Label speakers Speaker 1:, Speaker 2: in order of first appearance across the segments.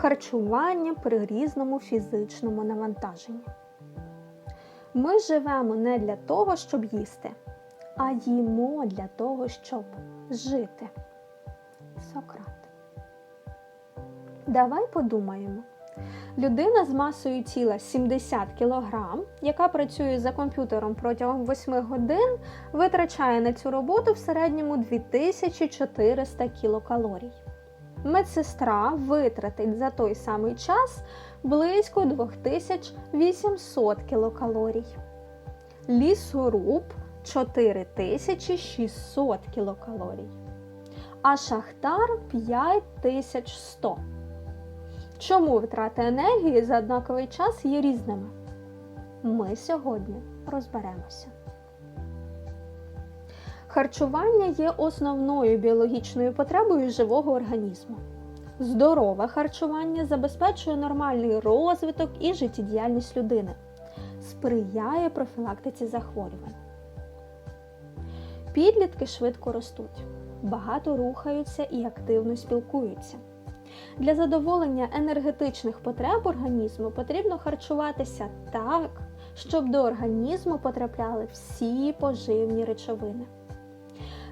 Speaker 1: харчування при різному фізичному навантаженні. Ми живемо не для того, щоб їсти, а їмо для того, щоб жити. Сократ. Давай подумаємо. Людина з масою тіла 70 кг, яка працює за комп'ютером протягом 8 годин, витрачає на цю роботу в середньому 2400 кілокалорій. Медсестра витратить за той самий час близько 2800 кілокалорій. Лісоруб 4600 кілокалорій. А шахтар 5100. Чому витрати енергії за однаковий час є різними? Ми сьогодні розберемося. Харчування є основною біологічною потребою живого організму. Здорове харчування забезпечує нормальний розвиток і життєдіяльність людини, сприяє профілактиці захворювань. Підлітки швидко ростуть, багато рухаються і активно спілкуються. Для задоволення енергетичних потреб організму потрібно харчуватися так, щоб до організму потрапляли всі поживні речовини.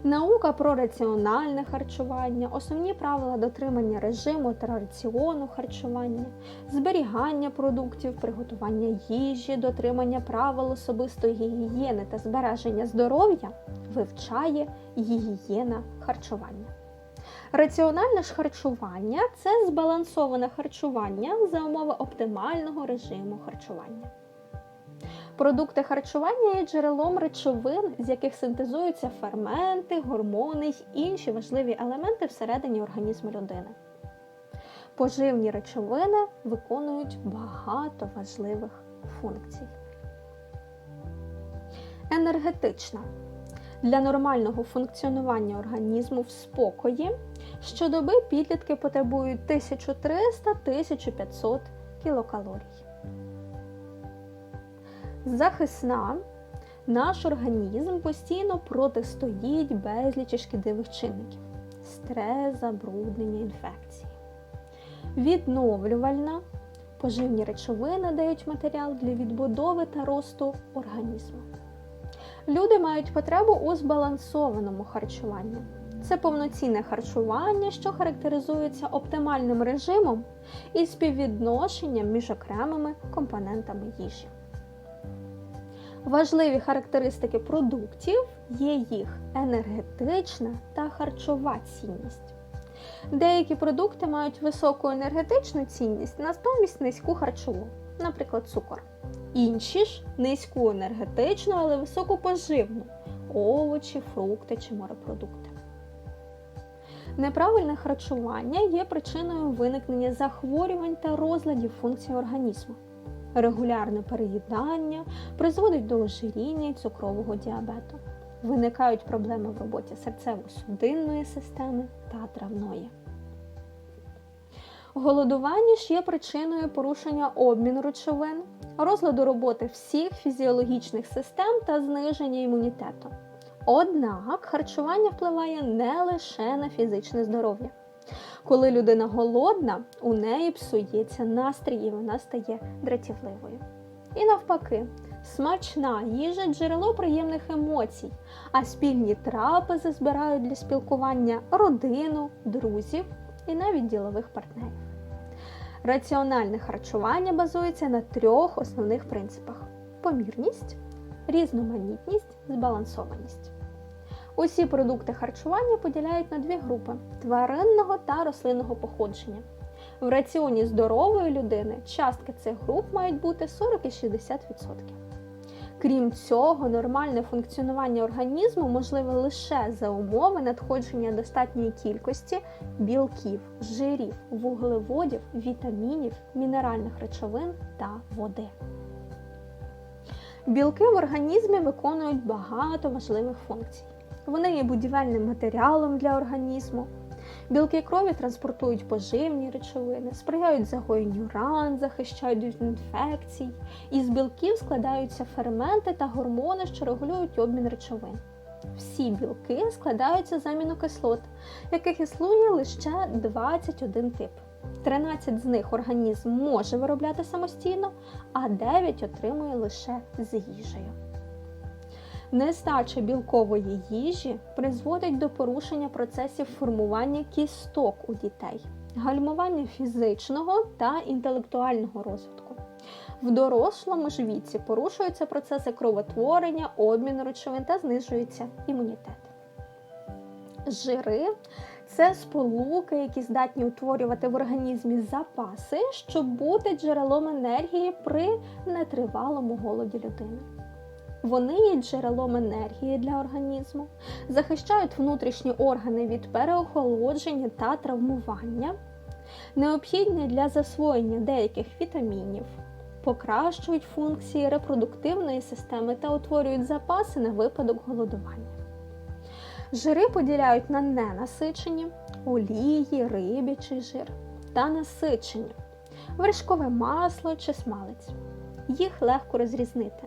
Speaker 1: Наука про раціональне харчування, основні правила дотримання режиму та раціону харчування, зберігання продуктів, приготування їжі, дотримання правил особистої гігієни та збереження здоров'я вивчає гігієна харчування. Раціональне ж харчування це збалансоване харчування за умови оптимального режиму харчування. Продукти харчування є джерелом речовин, з яких синтезуються ферменти, гормони й інші важливі елементи всередині організму людини. Поживні речовини виконують багато важливих функцій. Енергетична. Для нормального функціонування організму в спокої щодоби підлітки потребують 1300-1500 кілокалорій. Захисна наш організм постійно протистоїть безлічі шкідливих чинників, стрес, забруднення, інфекції. Відновлювальна поживні речовини дають матеріал для відбудови та росту організму. Люди мають потребу у збалансованому харчуванні. Це повноцінне харчування, що характеризується оптимальним режимом і співвідношенням між окремими компонентами їжі. Важливі характеристики продуктів є їх енергетична та харчова цінність. Деякі продукти мають високу енергетичну цінність, натомість низьку харчову, наприклад, цукор. Інші ж низьку енергетичну, але високу поживну овочі, фрукти чи морепродукти. Неправильне харчування є причиною виникнення захворювань та розладів функцій організму. Регулярне переїдання призводить до ожиріння і цукрового діабету. Виникають проблеми в роботі серцево-судинної системи та травної. Голодування ж є причиною порушення обміну речовин, розладу роботи всіх фізіологічних систем та зниження імунітету. Однак харчування впливає не лише на фізичне здоров'я. Коли людина голодна, у неї псується настрій і вона стає дратівливою. І навпаки, смачна їжа джерело приємних емоцій, а спільні трапези збирають для спілкування родину, друзів і навіть ділових партнерів. Раціональне харчування базується на трьох основних принципах: помірність, різноманітність, збалансованість. Усі продукти харчування поділяють на дві групи тваринного та рослинного походження. В раціоні здорової людини частки цих груп мають бути 40 і 60%. Крім цього, нормальне функціонування організму можливе лише за умови надходження достатньої кількості білків, жирів, вуглеводів, вітамінів, мінеральних речовин та води. Білки в організмі виконують багато важливих функцій. Вони є будівельним матеріалом для організму. Білки крові транспортують поживні речовини, сприяють загоєнню ран, захищають від інфекцій. Із білків складаються ферменти та гормони, що регулюють обмін речовин. Всі білки складаються з амінокислот, яких існує лише 21 тип. 13 з них організм може виробляти самостійно, а 9 отримує лише з їжею. Нестача білкової їжі призводить до порушення процесів формування кісток у дітей, гальмування фізичного та інтелектуального розвитку. В дорослому ж віці порушуються процеси кровотворення, обміну речовин та знижується імунітет. Жири це сполуки, які здатні утворювати в організмі запаси, щоб бути джерелом енергії при нетривалому голоді людини. Вони є джерелом енергії для організму, захищають внутрішні органи від переохолодження та травмування, необхідні для засвоєння деяких вітамінів, покращують функції репродуктивної системи та утворюють запаси на випадок голодування. Жири поділяють на ненасичені, олії, рибячий жир та насичені, вершкове масло чи смалець. Їх легко розрізнити.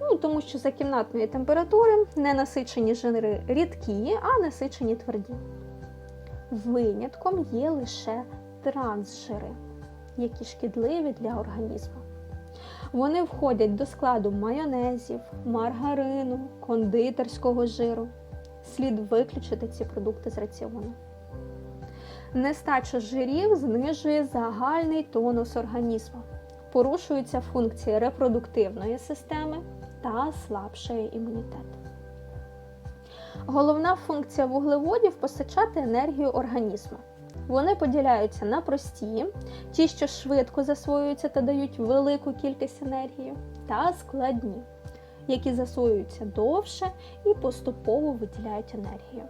Speaker 1: Ну, Тому що за кімнатної температури ненасичені жири рідкі, а насичені тверді. Винятком є лише трансжири, які шкідливі для організму. Вони входять до складу майонезів, маргарину, кондитерського жиру. Слід виключити ці продукти з раціону. Нестача жирів знижує загальний тонус організму, порушуються функції репродуктивної системи та слабшає імунітет. Головна функція вуглеводів постачати енергію організму. Вони поділяються на прості, ті, що швидко засвоюються та дають велику кількість енергії, та складні, які засвоюються довше і поступово виділяють енергію.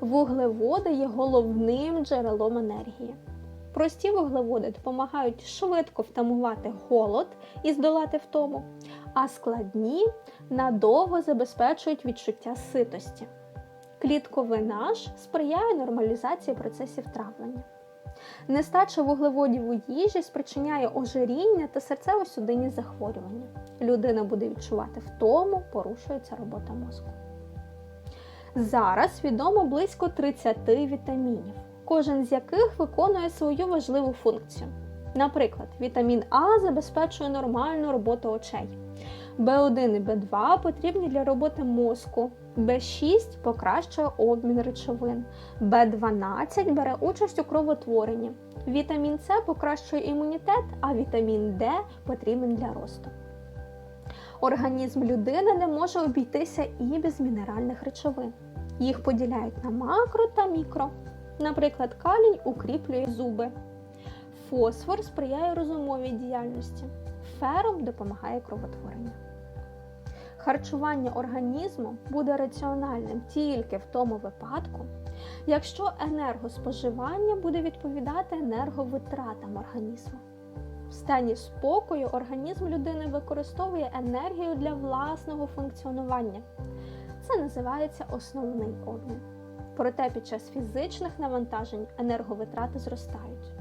Speaker 1: Вуглеводи є головним джерелом енергії. Прості вуглеводи допомагають швидко втамувати голод і здолати втому, а складні надовго забезпечують відчуття ситості. Клітковина ж сприяє нормалізації процесів травлення. Нестача вуглеводів у їжі спричиняє ожиріння та серцево-судинні захворювання. Людина буде відчувати втому, порушується робота мозку. Зараз відомо близько 30 вітамінів, кожен з яких виконує свою важливу функцію. Наприклад, вітамін А забезпечує нормальну роботу очей. В1 і В2 потрібні для роботи мозку. В6 покращує обмін речовин. В12 бере участь у кровотворенні. Вітамін С покращує імунітет, а вітамін Д потрібен для росту. Організм людини не може обійтися і без мінеральних речовин. Їх поділяють на макро та мікро. Наприклад, калій укріплює зуби. Фосфор сприяє розумовій діяльності. Фером допомагає кровотворенню. Харчування організму буде раціональним тільки в тому випадку, якщо енергоспоживання буде відповідати енерговитратам організму. В стані спокою організм людини використовує енергію для власного функціонування. Це називається основний обмін. Проте під час фізичних навантажень енерговитрати зростають.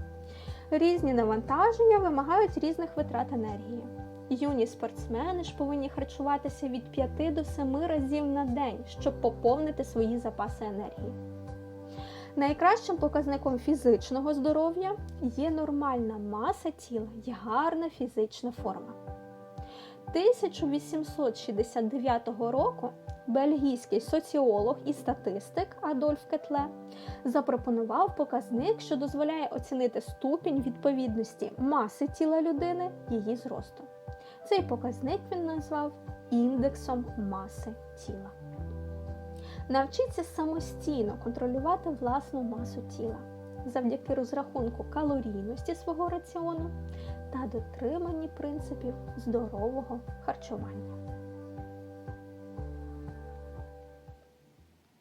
Speaker 1: Різні навантаження вимагають різних витрат енергії. Юні спортсмени ж повинні харчуватися від 5 до 7 разів на день, щоб поповнити свої запаси енергії. Найкращим показником фізичного здоров'я є нормальна маса тіла і гарна фізична форма. 1869 року бельгійський соціолог і статистик Адольф Кетле запропонував показник, що дозволяє оцінити ступінь відповідності маси тіла людини її зросту. Цей показник він назвав індексом маси тіла. Навчіться самостійно контролювати власну масу тіла завдяки розрахунку калорійності свого раціону та дотриманні принципів здорового харчування.